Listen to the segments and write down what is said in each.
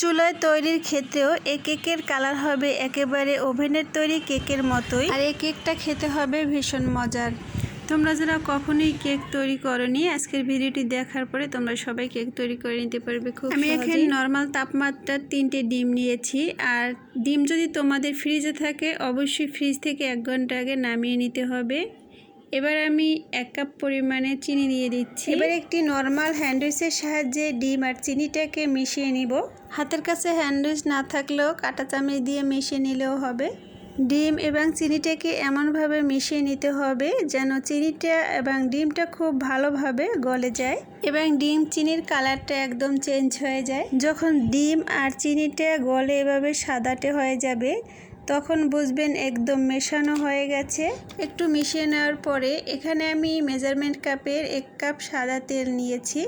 চুলায় তৈরির ক্ষেত্রেও এই কেকের কালার হবে একেবারে ওভেনের তৈরি কেকের মতোই। আর এই কেকটা খেতে হবে ভীষণ মজার। তোমরা যারা কখনোই কেক তৈরি করনি আজকের ভিডিওটি দেখার পরে তোমরা সবাই কেক তৈরি করে নিতে পারবে খুব আমি এখানে নর্মাল তাপমাত্রার তিনটে ডিম নিয়েছি আর ডিম যদি তোমাদের ফ্রিজে থাকে অবশ্যই ফ্রিজ থেকে এক ঘণ্টা আগে নামিয়ে নিতে হবে। এবার আমি এক কাপ পরিমাণে চিনি দিয়ে দিচ্ছি। এবার একটি নর্মাল হ্যান্ডউইচের সাহায্যে ডিম আর চিনিটাকে মিশিয়ে নিব। হাতের কাছে হ্যান্ডউইচ না থাকলেও কাঁটা চামচ দিয়ে মিশিয়ে নিলেও হবে। ডিম এবং চিনিটাকে এমনভাবে মিশিয়ে নিতে হবে যেন চিনিটা এবং ডিমটা খুব ভালোভাবে গলে যায় এবং ডিম চিনির কালারটা একদম চেঞ্জ হয়ে যায়। যখন ডিম আর চিনিটা গলে এভাবে সাদাটে হয়ে যাবে তখন বুঝবেন একদম মেশানো হয়ে গেছে। একটু মিশিয়ে নেওয়ার পরে এখানে আমি মেজারমেন্ট কাপের এক কাপ সাদা তেল নিয়েছি।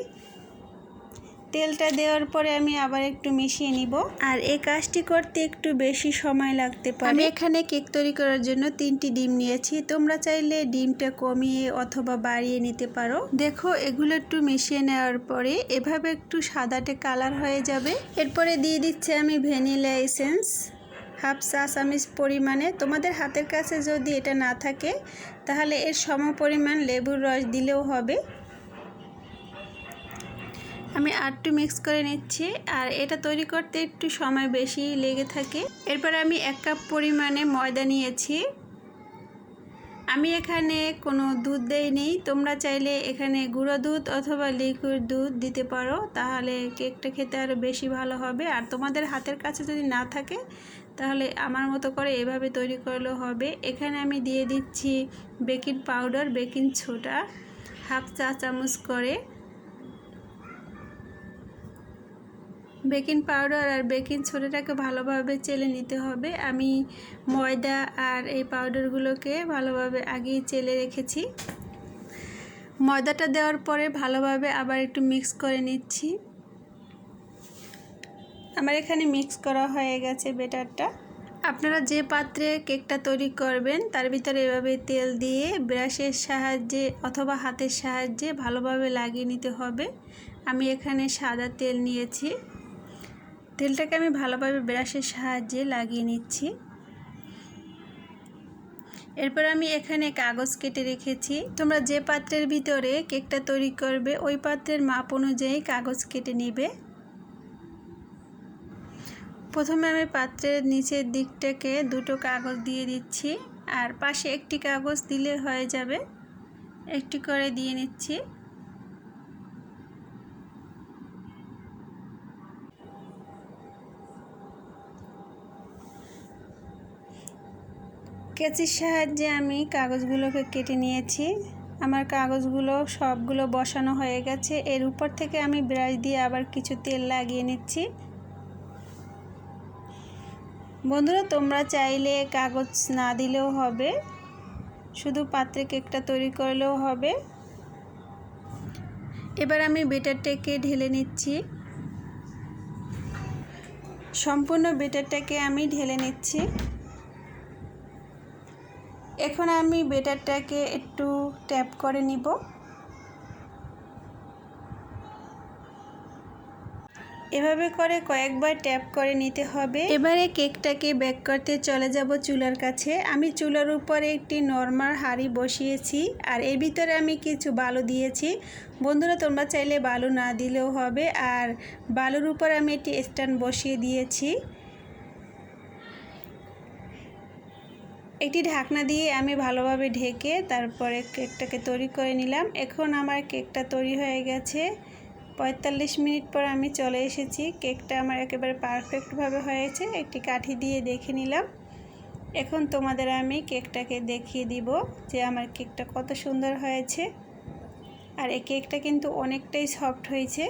তেলটা দেওয়ার পরে আমি আবার একটু মিশিয়ে নিব। আর এই কাজটি করতে একটু বেশি সময় লাগতে পারে। আমি এখানে কেক তৈরি করার জন্য তিনটি ডিম নিয়েছি। তোমরা চাইলে ডিমটা কমিয়ে অথবা বাড়িয়ে নিতে পারো। দেখো, এগুলো একটু মিশিয়ে নেওয়ার পরে এভাবে একটু সাদাটে কালার হয়ে যাবে। এরপরে দিয়ে দিচ্ছে আমি ভ্যানিলা এসেন্স। হাফ চা চামিচ পরিমাণে। তোমাদের হাতের কাছে যদি এটা না থাকে, তাহলে এর সম পরিমাণ লেবুর রস দিলেও হবে। আমি আটটু মিক্স করে নিচ্ছি, আর এটা তৈরি করতে একটু সময় বেশি লেগে থাকে। এরপর আমি এক কাপ পরিমাণে ময়দা নিয়েছি। আমি এখানে কোনো দুধ দেইনি। তোমরা চাইলে এখানে গুঁড়ো দুধ অথবা লিকুইড দুধ দিতে পারো। তাহলে কেকটা খেতে আরও বেশি ভালো হবে। আর তোমাদের হাতের কাছে যদি না থাকে, তাহলে আমার মতো করে এভাবে তৈরি করলেও হবে। এখানে আমি দিয়ে দিচ্ছি baking powder, baking soda half চা চামচ করে। বেকিং পাউডার আর বেকিং ছোটাটাকে ভালোভাবে চেলে নিতে হবে। আমি ময়দা আর এই পাউডারগুলোকে ভালোভাবে আগেই চেলে রেখেছি। ময়দাটা দেওয়ার পরে ভালোভাবে আবার একটু মিক্স করে নিচ্ছি। আমার এখানে মিক্স করা হয়ে গেছে বেটারটা আপনারা যে পাত্রে কেকটা তৈরি করবেন, তার ভিতরে এভাবে তেল দিয়ে ব্রাশের সাহায্যে অথবা হাতের সাহায্যে ভালোভাবে লাগিয়ে নিতে হবে। আমি এখানে সাদা তেল নিয়েছি। তেলটাকে আমি ভালোভাবে ব্রাশের সাহায্যে লাগিয়ে নিচ্ছি। এরপর আমি এখানে কাগজ কেটে রেখেছি। তোমরা যে পাত্রের ভিতরে কেকটা তৈরি করবে, ওই পাত্রের মাপ অনুযায়ী কাগজ কেটে নিবে। প্রথমে আমি পাত্রের নিচের দিকটাকে দুটো কাগজ দিয়ে দিচ্ছি, আর পাশে একটি কাগজ দিলে হয়ে যাবে। একটি করে দিয়ে নিচ্ছি। কেচির সাহায্যে আমি কাগজগুলোকে কেটে নিয়েছি। আমার কাগজগুলো সবগুলো বসানো হয়ে গেছে। এর উপর থেকে আমি ব্রাশ দিয়ে আবার কিছু তেল লাগিয়ে নিচ্ছি। বন্ধুরা, তোমরা চাইলে কাগজ না দিলেও হবে। শুধু পাত্রে কেকটা তৈরি করলেও হবে। এবার আমি বেটারটাকে ঢেলে নিচ্ছি। সম্পূর্ণ বেটারটাকে আমি ঢেলে নিচ্ছি। এখন আমি বেটারটাকে একটু ট্যাপ করে নিব। এভাবে করে কয়েকবার ট্যাপ করে নিতে হবে। এবারে কেকটাকে বেক করতে চলে যাব চুলার কাছে। আমি চুলার উপরে একটি নর্মাল হাঁড়ি বসিয়েছি আর এর ভিতরে আমি কিছু বালু দিয়েছি। বন্ধুরা, তোমরা চাইলে বালু না দিলেও হবে। আর বালুর উপর আমি একটি স্ট্যান্ড বসিয়ে দিয়েছি। একটি ঢাকনা দিয়ে আমি ভালোভাবে ঢেকে তারপরে কেকটাকে তৈরি করে নিলাম। এখন আমার কেকটা তৈরি হয়ে গেছে। পঁয়তাল্লিশ মিনিট পর আমি চলে এসেছি। কেকটা আমার একেবারে পারফেক্টভাবে হয়েছে। একটি কাঠি দিয়ে দেখে নিলাম। এখন তোমাদের আমি কেকটাকে দেখিয়ে দিব যে আমার কেকটা কত সুন্দর হয়েছে। আর এই কেকটা কিন্তু অনেকটাই সফট হয়েছে।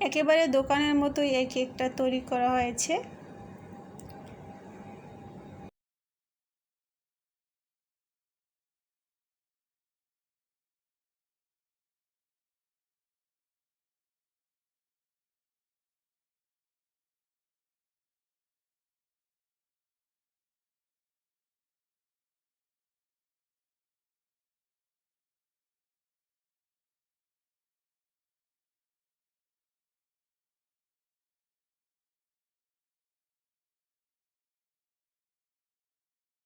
একেবারে দোকানের মতোই এই কেকটা তৈরি করা হয়েছে।